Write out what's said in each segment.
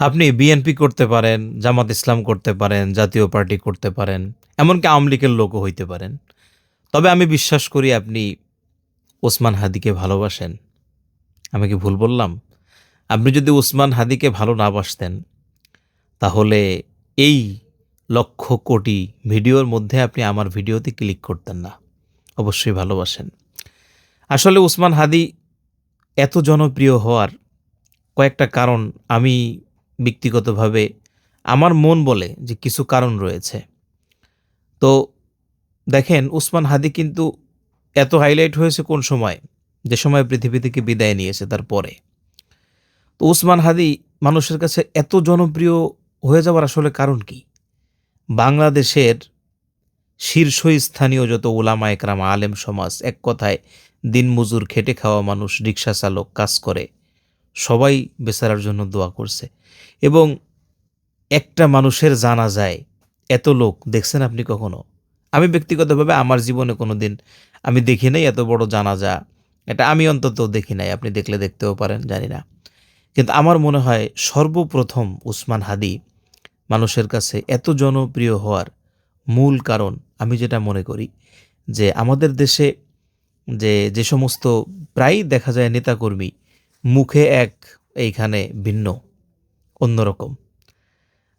আপনি বিএনপি করতে পারেন, জামাত ইসলাম করতে পারেন, জাতীয় পার্টি করতে পারেন, এমনকি আওয়ামী লীগের লোকও হইতে পারেন। তবে আমি বিশ্বাস করি আপনি ওসমান হাদিকে ভালোবাসেন। আমি কি ভুল বললাম? আপনি যদি ওসমান হাদিকে ভালো না বাসতেন, তাহলে এই লক্ষ কোটি ভিডিওর মধ্যে আপনি আমার ভিডিওতে ক্লিক করতেন না। অবশ্যই ভালোবাসেন। আসলে উসমান হাদি এত জনপ্রিয় হওয়ার কয়েকটা কারণ আমি ব্যক্তিগতভাবে আমার মন বলে যে কিছু কারণ রয়েছে। তো দেখেন, উসমান হাদি কিন্তু এত হাইলাইট হয়েছে কোন সময়? যে সময় পৃথিবী থেকে বিদায় নিয়েছে তারপরে। তো উসমান হাদি মানুষের কাছে এত জনপ্রিয় হয়ে যাওয়ার আসলে কারণ কি? বাংলাদেশের শীর্ষস্থানীয় যত ওলামা একরাম আলেম সমাজ, এক কথায় দিনমজুর খেটে খাওয়া মানুষ রিক্সা চালক কাজ করে সবাই বেচারার জন্য দোয়া করছে। এবং একটা মানুষের জানা যায়, এত লোক, দেখছেন আপনি কখনো? আমি ব্যক্তিগতভাবে আমার জীবনে কোনো দিন আমি দেখি নাই এত বড় জানাজা। এটা আমি অন্তত দেখি নাই, আপনি দেখলে দেখতেও পারেন, জানি না। কিন্তু আমার মনে হয় সর্বপ্রথম উসমান হাদি মানুষের কাছে এত জনপ্রিয় হওয়ার মূল কারণ আমি যেটা মনে করি, যে আমাদের দেশে যে যে সমস্ত প্রায়ই দেখা যায় নেতাকর্মী মুখে এক এইখানে ভিন্ন, অন্যরকম।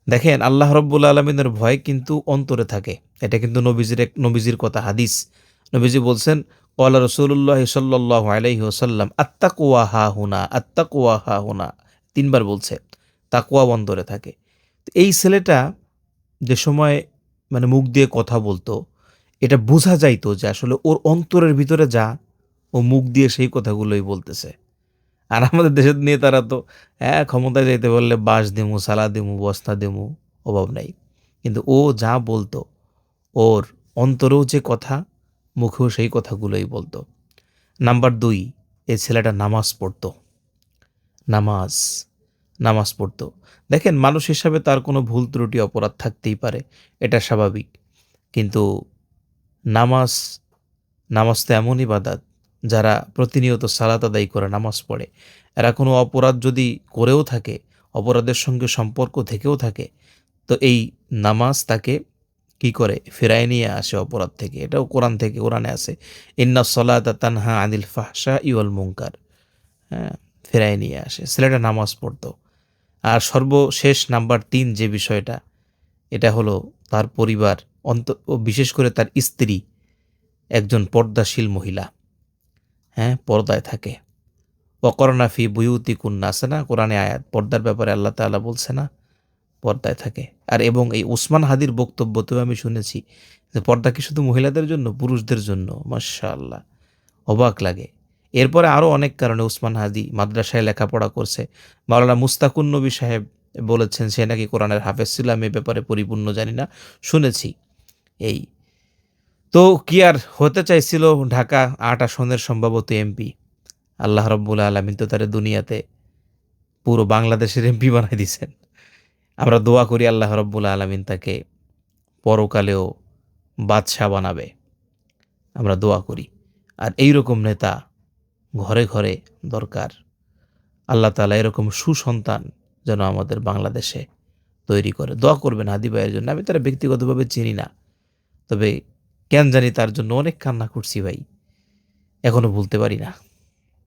দেখেন, আল্লাহ রব্বুল আলমিনের ভয় কিন্তু অন্তরে থাকে। এটা কিন্তু নবীজির এক, নবীজির কথা, হাদিস। নবীজি বলছেন কলা রসুল্লাহ সাল্লাহ আলাইহি ওসাল্লাম আত্মাকুয়া হা হুনা আত্মাকুয়া হা হুনা। তিনবার বলছে তাকুয়া অন্তরে থাকে। এই ছেলেটা যে সময় মানে মুখ দিয়ে কথা বলতো, এটা বোঝা যাইতো যে আসলে ওর অন্তরের ভিতরে যা, ও মুখ দিয়ে সেই কথাগুলোই বলতেছে। আর আমাদের দেশের নেতারা তো হ্যাঁ ক্ষমতায় যাইতে বললে বাঁশ দিমু, সালা দিমু, বস্তা দিমু, অভাব নাই। কিন্তু ও যা বলতো, ওর অন্তরেও যে কথা, মুখেও সেই কথাগুলোই বলতো। নাম্বার দুই এই ছেলেটা নামাজ পড়তো। নামাজ নামাজ পড়তো। দেখেন, মানুষ হিসাবে তার কোনো ভুল ত্রুটি, অপরাধ থাকতেই পারে, এটা স্বাভাবিক। কিন্তু নামাজ নামাজ তো এমনই বাদাত যারা প্রতিনিয়ত সালাত আদায় করে, নামাজ পড়ে, এরা কোনো অপরাধ যদি করেও থাকে, অপরাধের সঙ্গে সম্পর্ক থেকেও থাকে, তো এই নামাজ তাকে কি করে? ফেরায় নিয়ে আসে অপরাধ থেকে। এটাও কোরআন থেকে, কোরআনে আসে ইন্না সলাত তানহা আদিল ফাহসা ইউল মুঙ্কার হ্যাঁ ফেরায় নিয়ে আসে। ছেলেটা নামাজ পড়তো। আর সর্বশেষ নাম্বার তিন যে বিষয়টা, এটা হলো তার পরিবার, অন্ত, বিশেষ করে তার স্ত্রী, একজন পর্দাশীল মহিলা। হ্যাঁ পর্দায় থাকে। অকরণা ফি বুয়ুতি কুন্না আছে না? কোরআনে আয়াত, পর্দার ব্যাপারে আল্লাহ তাআলা বলছে না, পর্দায় থাকে। আর এবং এই উসমান হাদির বক্তব্যতেও আমি শুনেছি যে পর্দা কি শুধু মহিলাদের জন্য, পুরুষদের জন্য? মাশা আল্লাহ অবাক লাগে। এরপরে আরও অনেক কারণে উসমান হাদি মাদ্রাসায় লেখাপড়া করছে। মাওলানা মুস্তাকুন নবী সাহেব বলেছেন, সে নাকি কোরআনের হাফেজ ছিল আমি এ ব্যাপারে পরিপূর্ণ জানি না। শুনেছি এই তো কি আর হতে চাইছিল ঢাকা আট আসনের সম্ভবত এমপি? আল্লাহ রব্বুল আলমিন তো তার দুনিয়াতে পুরো বাংলাদেশের এমপি বানাই দিছেন। আমরা দোয়া করি আল্লাহ রব্বুল আলমিন তাকে পরকালেও বাদশাহ বানাবে। আমরা দোয়া করি। আর এই রকম নেতা ঘরে ঘরে দরকার। আল্লাহ তালা এরকম সুসন্তান যেন আমাদের বাংলাদেশে তৈরি করে। দোয়া করবেন হাদি ভাইয়ের জন্য। আমি তারা ব্যক্তিগতভাবে চিনি না। তবে কেন জানি তার জন্য অনেক কান্না করছি ভাই। এখনও ভুলতে পারি না।